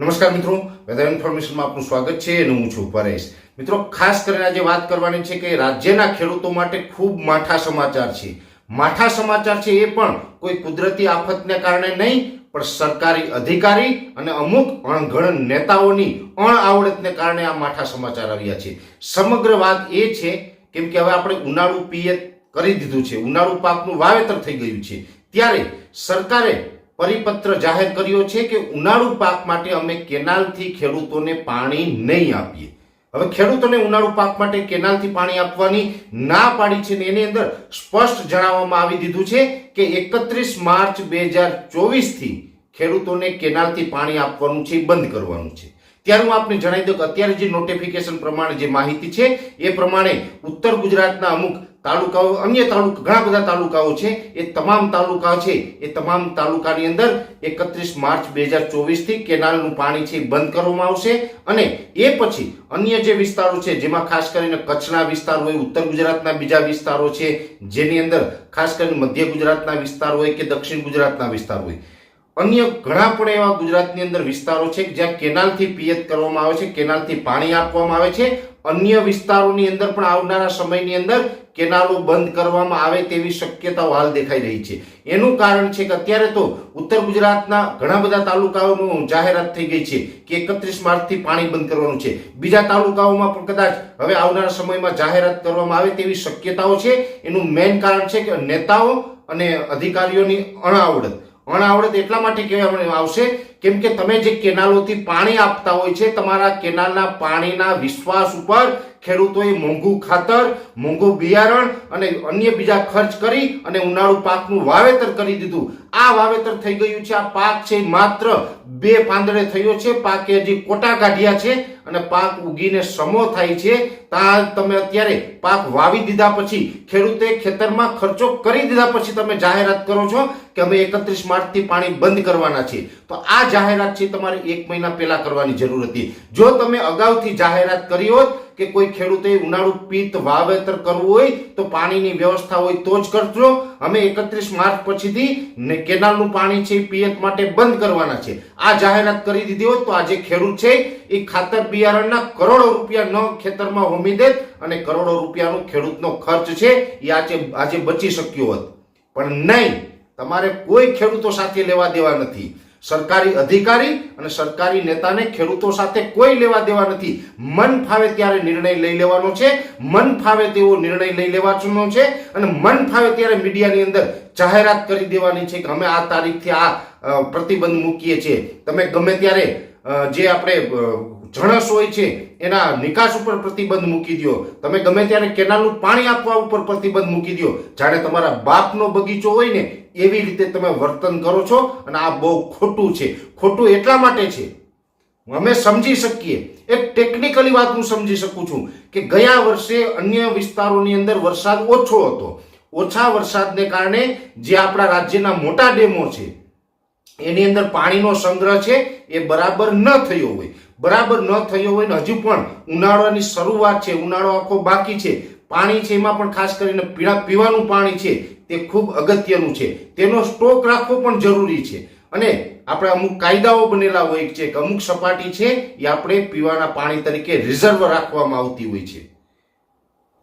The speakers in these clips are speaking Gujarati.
નમસ્કાર મિત્રો. વેધર ઇન્ફોર્મેશનમાં આપનું સ્વાગત છે. અને હું છું પરેશ. મિત્રો, ખાસ કરીને આજે વાત કરવાની છે કે રાજ્યના ખેડૂતો માટે ખૂબ માઠા સમાચાર છે. માઠા સમાચાર છે એ પણ કોઈ કુદરતી આફતને કારણે નહીં, પણ સરકારી અધિકારી અને અમુક અણઘડ નેતાઓની અણઆવડતને કારણે આ માઠા સમાચાર આવ્યા છે. સમગ્ર વાત એ છે, કેમ કે હવે આપણે ઉનાળુ પિયત કરી દીધું છે. ઉનાળુ પાકનું વાવેતર થઈ ગયું છે. ત્યારે સરકારે પરિપત્ર જાહેર કર્યો છે કે ઉનાળુ પાક માટે અમે કેનાલથી ખેડૂતોને પાણી નહીં આપીએ. હવે ખેડૂતોને ઉનાળુ પાક માટે કેનાલથી પાણી આપવાની ના પાડી છે ને એની અંદર સ્પષ્ટ જણાવવામાં આવી દીધું છે કે એકત્રીસ માર્ચ બે હજાર ચોવીસથી ખેડૂતોને કેનાલથી પાણી આપવાનું છે, બંધ કરવાનું છે. ત્યારે હું આપને જણાવી દઉં કે અત્યારે જે નોટિફિકેશન પ્રમાણે જે માહિતી છે, એ પ્રમાણે ઉત્તર ગુજરાતના અમુક તાલુકાઓ, અન્ય તાલુકા, ઘણા બધા તાલુકાઓ છે, એ તમામ તાલુકા છે, એ તમામ તાલુકાની અંદર એકત્રીસ માર્ચ બે હજાર ચોવીસથી કેનાલનું પાણી છે બંધ કરવામાં આવશે અને એ પછી અન્ય જે વિસ્તારો છે, જેમાં ખાસ કરીને કચ્છના વિસ્તાર હોય, ઉત્તર ગુજરાતના બીજા વિસ્તારો છે, જેની અંદર ખાસ કરીને મધ્ય ગુજરાતના વિસ્તાર હોય કે દક્ષિણ ગુજરાતના વિસ્તાર હોય અન્ય ઘણા પણ એવા ગુજરાતની અંદર વિસ્તારો છે જ્યાં કેનાલથી પિયત કરવામાં આવે છે, કેનાલથી પાણી આપવામાં આવે છે. અન્ય વિસ્તારોની અંદર પણ આવનારા સમયની અંદર કેનાલો બંધ કરવામાં આવે તેવી શક્યતાઓ હાલ દેખાઈ રહી છે. એનું કારણ છે કે અત્યારે તો ઉત્તર ગુજરાતના ઘણા બધા તાલુકાઓનું જાહેરાત થઈ ગઈ છે કે એકત્રીસ માર્ચથી પાણી બંધ કરવાનું છે. બીજા તાલુકાઓમાં પણ કદાચ હવે આવનારા સમયમાં જાહેરાત કરવામાં આવે તેવી શક્યતાઓ છે. એનું મેઇન કારણ છે કે નેતાઓ અને અધિકારીઓની અણાવડત અણાવડત એટલા માટે કહેવામાં આવશે કેમ કે તમે જે કેનાલોથી પાણી આપતા હોય છે, તમારા કેનાલના પાણીના વિશ્વાસ ઉપર ખેડૂતોએ મોંઘું ખાતર, મોંઘું બિયારણ અને અન્ય બીજા ખર્ચ કરી અને ઉનાળુ પાકનું વાવેતર કરી દીધું. આ વાવેતર થઈ ગયું છે, આ પાક છે માત્ર બે પાંદડે થયો છે, પાકે હજી કોટા કાઢ્યા છે અને પાક ઉગીને સમો થાય છે. ત્યાં તમે અત્યારે પાક વાવી દીધા પછી ખેડૂતે ખેતરમાં ખર્ચો કરી દીધા પછી તમે જાહેરાત કરો છો કે અમે એકત્રીસ માર્ચથી પાણી બંધ કરવાના છે તો આ જાહેરાત છે તમારે એક મહિના પહેલા કરવાની જરૂર હતી. જો તમે અગાઉથી જાહેરાત કરી હોત કે કોઈ ખેડૂતે ઉનાળુ પિત વાવેતર કરવું હોય તો પાણીની વ્યવસ્થા હોય તો જ કરજો. અમે એકત્રીસ માર્ચ પછીથી કેનાલનું પાણી છે પિયત માટે બંધ કરવાના છે. આ જાહેરાત કરી દીધી હોય તો આજે ખેડૂત છે એ ખાતર બિયારણના કરોડો રૂપિયા ન ખેતરમાં હોમી દેત અને કરોડો રૂપિયાનો ખેડૂતનો ખર્ચ છે એ આજે આજે બચી શક્યો હોત. પણ નહીં, તમારે કોઈ ખેડૂતો સાથે લેવા દેવા નથી. સરકારી અધિકારી અને સરકારી નેતાને ખેડૂતો સાથે કોઈ લેવા દેવા નથી. મન ફાવે ત્યારે નિર્ણય લઈ લેવાનો છે. મન ફાવે તેવો નિર્ણય લઈ લેવાનો છે. અને મન ફાવે ત્યારે મીડિયાની અંદર જાહેરાત કરી દેવાની છે કે અમે આ તારીખથી આ પ્રતિબંધ મૂકીએ છીએ. તમે ગમે ત્યારે જે આપણે જણસ હોય છે, એના નિકાસ ઉપર પ્રતિબંધ મૂકી દો તમે ગમે ત્યારે કેનાલનું પાણી આપવા ઉપર પ્રતિબંધ મૂકી દો જાણે તમારા બાપનો બગીચો હોય ને, એવી રીતે તમે વર્તન કરો છો અને આ બહુ ખોટું છે. ખોટું એટલા માટે છે. અમે સમજી શકીએ. એક ટેકનિકલી વાત હું સમજી શકું છું કે ગયા વર્ષે અન્ય વિસ્તારોની અંદર વરસાદ ઓછો હતો. ઓછા વરસાદને કારણે જે આપણા રાજ્યના મોટા ડેમો છે, એની અંદર પાણીનો સંગ્રહ છે, એ બરાબર ન થયો હોય. બરાબર ન થયો હોય ને હજુ પણ ઉનાળાની શરૂઆત છે, ઉનાળો આખો બાકી છે. પાણી છે એમાં પણ ખાસ કરીને પીણા પીવાનું પાણી છે, તે ખૂબ અગત્યનું છે. તેનો સ્ટોક રાખવો પણ જરૂરી છે. અને આપણે અમુક કાયદાઓ બનેલા હોય છે કે અમુક સપાટી છે એ આપણે પીવાના પાણી તરીકે રિઝર્વ રાખવામાં આવતી હોય છે.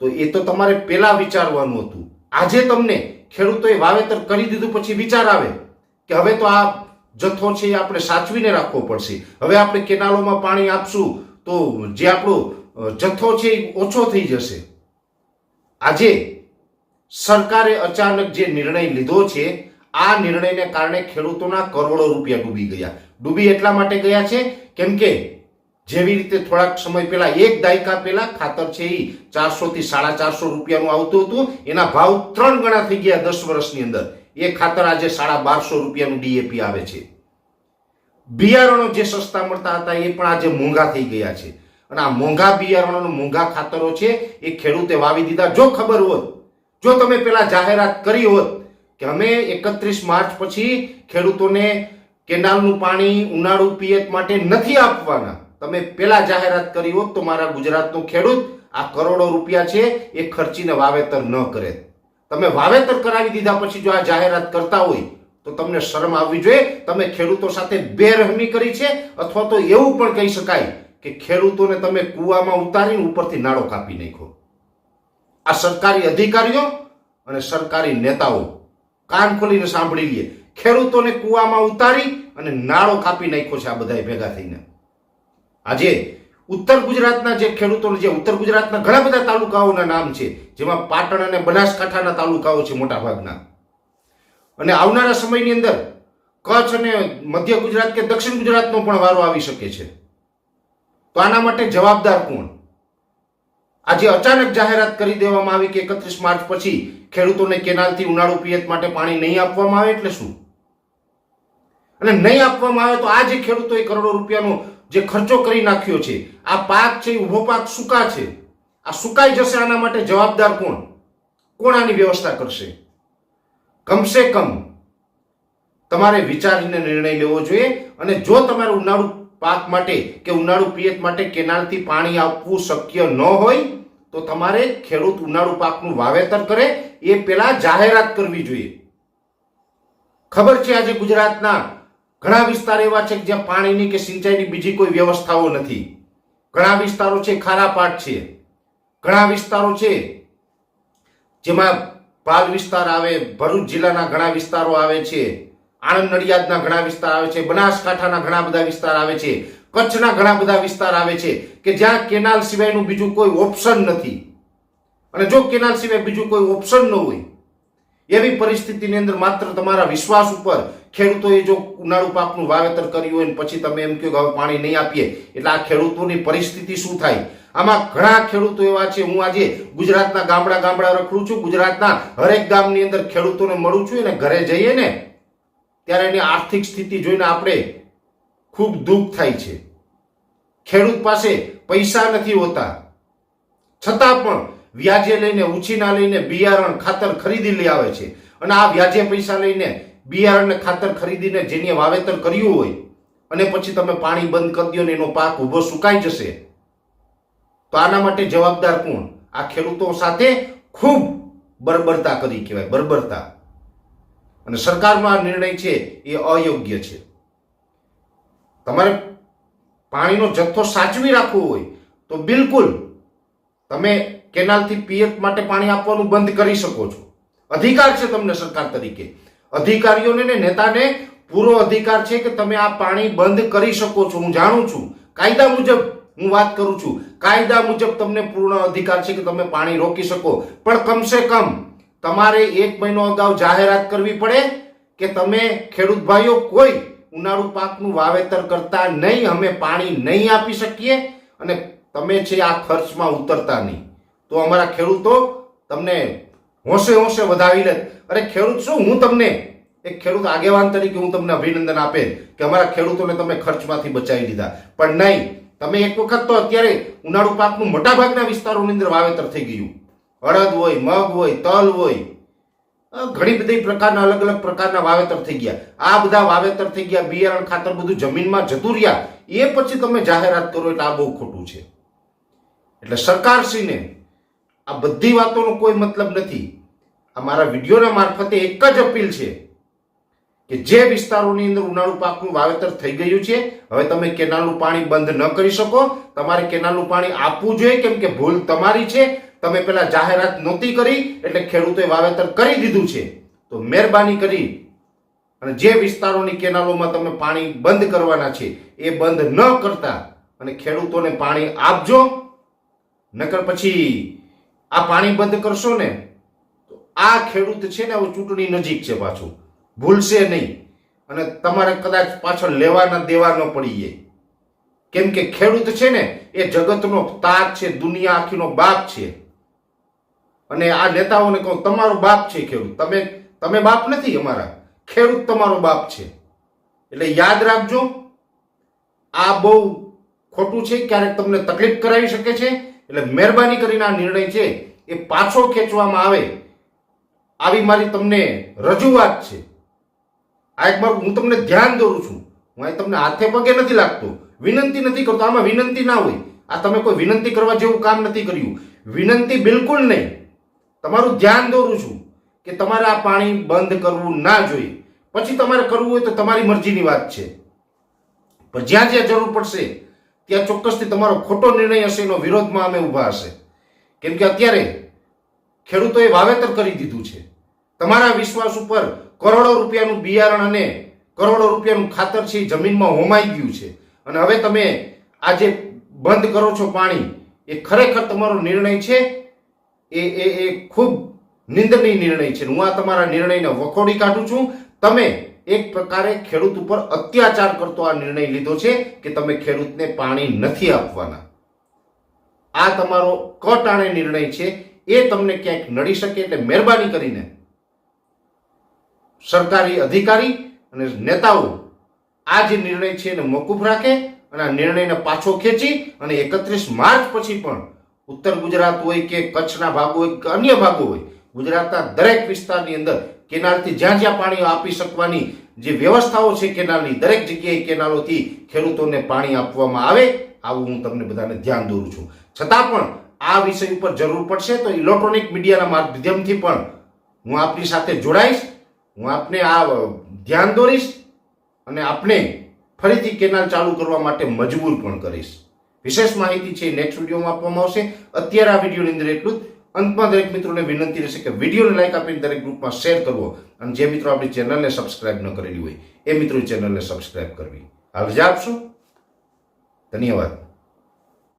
તો એ તો તમારે પહેલા વિચારવાનું હતું. આજે તમને ખેડૂતોએ વાવેતર કરી દીધું, પછી વિચાર આવે કે હવે તો આ જથ્થો છે એ આપણે સાચવીને રાખવો પડશે. હવે આપણે કેનાલોમાં પાણી આપશું તો જે આપણો જથ્થો છે એ ઓછો થઈ જશે. આજે સરકારે અચાનક જે નિર્ણય લીધો છે, આ નિર્ણયને કારણે ખેડૂતોના કરોડો રૂપિયા ડૂબી ગયા. ડૂબી એટલા માટે ગયા છે, કેમ કે જેવી રીતે થોડાક સમય પહેલા એક દાયકા પહેલા ખાતર છે એ ચારસો થી સાડા ચારસો રૂપિયાનું આવતું હતું, એના ભાવ ત્રણ ગણા થઈ ગયા દસ વર્ષની અંદર. એ ખાતર આજે સાડા બારસો રૂપિયાનું ડીએપી આવે છે. બિયારણો જે સસ્તા મળતા હતા એ પણ આજે મોંઘા થઈ ગયા છે. અને આ મોંઘા બિયારણો મોંઘા ખાતરો છે એ ખેડૂતે વાવી દીધા. જો ખબર હોત, જો તમે પેલા જાહેરાત કરી હોત કે અમે એકત્રીસ માર્ચ પછી ખેડૂતોને કેનાલનું પાણી, ઉનાળુ, પિયત માટે નથી આપવાના, તમે પેલા જાહેરાત કરી હોત તો મારા ગુજરાતનો ખેડૂત આ કરોડો રૂપિયા છે એ ખર્ચીને વાવેતર ન કરે. તમે વાવેતર કરાવી દીધા પછી જો આ જાહેરાત કરતા હોય, તો તમને શરમ આવવી જોઈએ. તમે ખેડૂતો સાથે બેરહમી કરી છે, અથવા તો એવું પણ કહી શકાય કે ખેડૂતોને તમે કૂવામાં ઉતારીને ઉપરથી નાળો કાપી નાખ્યો. આ સરકારી અધિકારીઓ અને સરકારી નેતાઓ કાન ખોલીને સાંભળી લઈએ ખેડૂતોને કૂવામાં ઉતારી અને નાળો કાપી નાખ્યો છે આ બધા ભેગા થઈને. આજે ઉત્તર ગુજરાતના જે ખેડૂતોને જે ઉત્તર ગુજરાતના ઘણા બધા તાલુકાઓના નામ છે, જેમાં પાટણ અને બનાસકાંઠાના તાલુકાઓ છે મોટાભાગના. અને આવનારા સમયની અંદર કચ્છ અને મધ્ય ગુજરાત કે દક્ષિણ ગુજરાતનો પણ વારો આવી શકે છે. તો આના માટે જવાબદાર કોણ? આજે અચાનક જાહેરાત કરી દેવામાં આવી કે એકત્રીસ માર્ચ પછી ખેડૂતોને કેનાલથી ઉનાળુ પિયત માટે પાણી નહીં આપવામાં આવે એટલે શું? અને નહીં આપવામાં આવે તો આ જે ખેડૂતોએ કરોડો રૂપિયાનો જે ખર્ચો કરી નાખ્યો છે, આ પાક છે ઊભો પાક સૂકા છે. આ સુકાઈ જશે આના માટે જવાબદાર કોણ? કોણ આની વ્યવસ્થા કરશે? કમસે કમ તમારે વિચારીને નિર્ણય લેવો જોઈએ અને જો તમારે ઉનાળુ પાક માટે કે ઉનાળુ પિયત માટે કેનાલથી પાણી આપવું શક્ય ન હોય, તો તમારે ખેડૂત ઉનાળુ પાકનું વાવેતર કરે, એ પહેલા જાહેરાત કરવી જોઈએ. ખબર છે આજે ગુજરાતના ઘણા વિસ્તાર એવા છે કે જ્યાં પાણીની કે સિંચાઈની બીજી કોઈ વ્યવસ્થાઓ નથી. ઘણા વિસ્તારો છે ખારા પાટ છે. ઘણા વિસ્તારો છે જેમાં પાલ વિસ્તાર આવે, ભરૂચ જિલ્લાના ઘણા વિસ્તારો આવે છે આણંદ નડિયાદના ઘણા વિસ્તાર આવે છે, બનાસકાંઠાના ઘણા બધા વિસ્તાર આવે છે, કચ્છના ઘણા બધા વિસ્તાર આવે છે કે જ્યાં કેનાલ સિવાયનું બીજું કોઈ ઓપ્શન નથી. અને જો કેનાલ સિવાય બીજું કોઈ ઓપ્શન ન હોય એવી પરિસ્થિતિની અંદર માત્ર તમારા વિશ્વાસ ઉપર ખેડૂતોએ જો ઉનાળુ પાકનું વાવેતર કર્યું હોય પછી તમે એમ કહો કે હવે પાણી નહીં આપીએ, એટલે આ ખેડૂતોની પરિસ્થિતિ શું થાય? આમાં ઘણા ખેડૂતો એવા છે. હું આજે ગુજરાતના ગામડા ગામડા રખડું છું. ગુજરાતના હરેક ગામની અંદર ખેડૂતોને મળું છું અને ઘરે જઈએ ને, ત્યારે એની આર્થિક સ્થિતિ જોઈને આપણે ખૂબ દુઃખ થાય છે. ખેડૂત પાસે પૈસા નથી હોતા. છતાં પણ વ્યાજે લઈને, ઉછીના લઈને બિયારણ ખાતર ખરીદી લઈ આવે છે. અને આ વ્યાજે પૈસા લઈને બિયારણ ખાતર ખરીદીને જેની વાવેતર કર્યું હોય, અને પછી તમે પાણી બંધ કરી દો ને એનો પાક ઊભો સુકાઈ જશે. તો આના માટે જવાબદાર કોણ? આ ખેડૂતો સાથે ખૂબ બરબરતા કરી કહેવાય, બરબરતા. અને સરકારનો આ નિર્ણય છે, એ અયોગ્ય છે. તમારે પાણીનો જથ્થો સાચવી રાખવો હોય, તો બિલકુલ તમે કેનાલથી પિયત માટે પાણી આપવાનું બંધ કરી શકો છો. અધિકાર છે તમને સરકાર તરીકે. અધિકારીઓને ને નેતાને પૂરો અધિકાર છે કે તમે આ પાણી બંધ કરી શકો છો. હું જાણું છું. કાયદા મુજબ હું વાત કરું છું. કાયદા મુજબ તમને પૂર્ણ અધિકાર છે કે તમે પાણી રોકી શકો. પણ કમસે કમ તમારે એક મહિનો અગાઉ જાહેરાત કરવી પડે કે તમે ખેડૂત ભાઈઓ કોઈ ઉનાળુ પાકનું વાવેતર કરતા નહીં, અમે પાણી નહીં આપી શકીએ અને તમે છે આ ખર્ચમાં ઉતરતા નહીં. તો અમારા ખેડૂતો તમને હોંશે હોંશે વધાવી લે. અરે ખેડૂત શું? હું તમને એક ખેડૂત આગેવાન તરીકે હું તમને અભિનંદન આપે કે અમારા ખેડૂતોને તમે ખર્ચમાંથી બચાવી લીધા પણ નહીં, તમે એક વખત તો અત્યારે ઉનાળુ પાકનું મોટાભાગના વિસ્તારોની અંદર વાવેતર થઈ ગયું. અડદ હોય, મગ હોય, તલ હોય. ઘણી બધી પ્રકારના અલગ અલગ પ્રકારના વાવેતર થઈ ગયા. આ બધા વાવેતર થઈ ગયા, બિયારણ ખાતર બધું જમીનમાં જતું રહ્યા. એ પછી તમે જાહેરાત કરો એટલે આ બહુ ખોટું છે. એટલે સરકારશ્રીને આ બધી વાતોનો કોઈ મતલબ નથી. આ મારા વિડીયોના મારફતે એક જ અપીલ છે કે જે વિસ્તારોની અંદર ઉનાળુ પાકનું વાવેતર થઈ ગયું છે, હવે તમે કેનાલનું પાણી બંધ ન કરી શકો. તમારે કેનાલનું પાણી આપવું જોઈએ, કેમ કે ભૂલ તમારી છે. તમે પેલા જાહેરાત નહોતી કરી, એટલે ખેડૂતોએ વાવેતર કરી દીધું છે. તો મહેરબાની કરી અને જે વિસ્તારોની કેનાલોમાં તમે પાણી બંધ કરવાના છે, એ બંધ ન કરતા અને ખેડૂતોને પાણી આપજો. નકર પછી આ પાણી બંધ કરશો ને, તો આ ખેડૂત છે ને, હવે ચૂંટણી નજીક છે પાછું. ભૂલશે નહીં. અને તમારે કદાચ પાછળ લેવાના દેવાનો પડીએ કેમ કે ખેડૂત છે ને, એ જગતનો તાજ છે, દુનિયા આખીનો બાપ છે. અને આ નેતાઓને કહું, તમારો બાપ છે ખેડૂત. તમે તમે બાપ નથી અમારા. ખેડૂત તમારો બાપ છે. એટલે યાદ રાખજો, આ બહુ ખોટું છે, ક્યારેક તમને તકલીફ કરાવી શકે છે એટલે મહેરબાની કરીને આ નિર્ણય છે એ પાછો ખેંચવામાં આવે. આવી મારી તમને રજૂઆત છે. આ એક વાર હું તમને ધ્યાન દોરું છું. હું અહીં તમને હાથે પગે નથી લાગતો. વિનંતી નથી કરતો. આમાં વિનંતી ના હોય. આ તમે કોઈ વિનંતી કરવા જેવું કામ નથી કર્યું. વિનંતી બિલકુલ નહીં. તમારું ધ્યાન દોરું છું કે તમારે આ પાણી બંધ કરવું ના જોઈએ. પછી તમારે કરવું હોય તો તમારી મરજીની વાત છે. પણ જ્યાં જ્યાં જરૂર પડશે ત્યાં ચોક્કસથી તમારો ખોટો નિર્ણય હશે, એનો વિરોધમાં અમે ઊભા હશે. કેમ કે અત્યારે ખેડૂતોએ વાવેતર કરી દીધું છે. તમારા વિશ્વાસ ઉપર કરોડો રૂપિયાનું બિયારણ અને કરોડો રૂપિયાનું ખાતર છે જમીનમાં હોમાઈ ગયું છે. અને હવે તમે આ જે બંધ કરો છો પાણી, એ ખરેખર તમારો નિર્ણય છે? એ એ એ ખૂબ નિંદનીય નિર્ણય છે. હું આ તમારા નિર્ણયને વખોડી કાઢું છું. તમે એક પ્રકારે ખેડૂત ઉપર અત્યાચાર કરતો આ નિર્ણય લીધો છે કે તમે ખેડૂતને પાણી નથી આપવાના. આ તમારો કટાણે નિર્ણય છે. એ તમને ક્યાંક નડી શકે એટલે મહેરબાની કરીને સરકારી અધિકારી અને નેતાઓ આ જે નિર્ણય છે એને મોકૂફ રાખે અને આ નિર્ણયને પાછો ખેંચી અને એકત્રીસ માર્ચ પછી પણ ઉત્તર ગુજરાત હોય કે કચ્છના ભાગો હોય કે અન્ય ભાગો હોય ગુજરાતના દરેક વિસ્તારની અંદર કેનાલથી જ્યાં જ્યાં પાણી આપી શકવાની જે વ્યવસ્થાઓ છે કેનાલની, દરેક જગ્યાએ કેનાલોથી ખેડૂતોને પાણી આપવામાં આવે, આવું હું તમને બધાને ધ્યાન દોરું છું. છતાં પણ આ વિષય ઉપર જરૂર પડશે તો ઇલેક્ટ્રોનિક મીડિયાના માધ્યમથી પણ હું આપની સાથે જોડાઈશ, હું આપને આ ધ્યાન દોરીશ અને આપને ફરીથી કેનાલ ચાલુ કરવા માટે મજબૂર પણ કરીશ. વિશેષ માહિતી છે નેક્સ્ટ વિડીયોમાં આપવામાં આવશે. અત્યારે આ વિડીયોની અંદર એટલું જ. અંતમાં દરેક મિત્રોને વિનંતી રહેશે કે વિડીયોને લાઈક આપીને દરેક ગ્રુપમાં શેર કરવો અને જે મિત્રો આપણી ચેનલને સબસ્ક્રાઇબ ન કરેલી હોય, એ મિત્રો ચેનલને સબસ્ક્રાઇબ કરવી. હાલ રજા આપશો? ધન્યવાદ.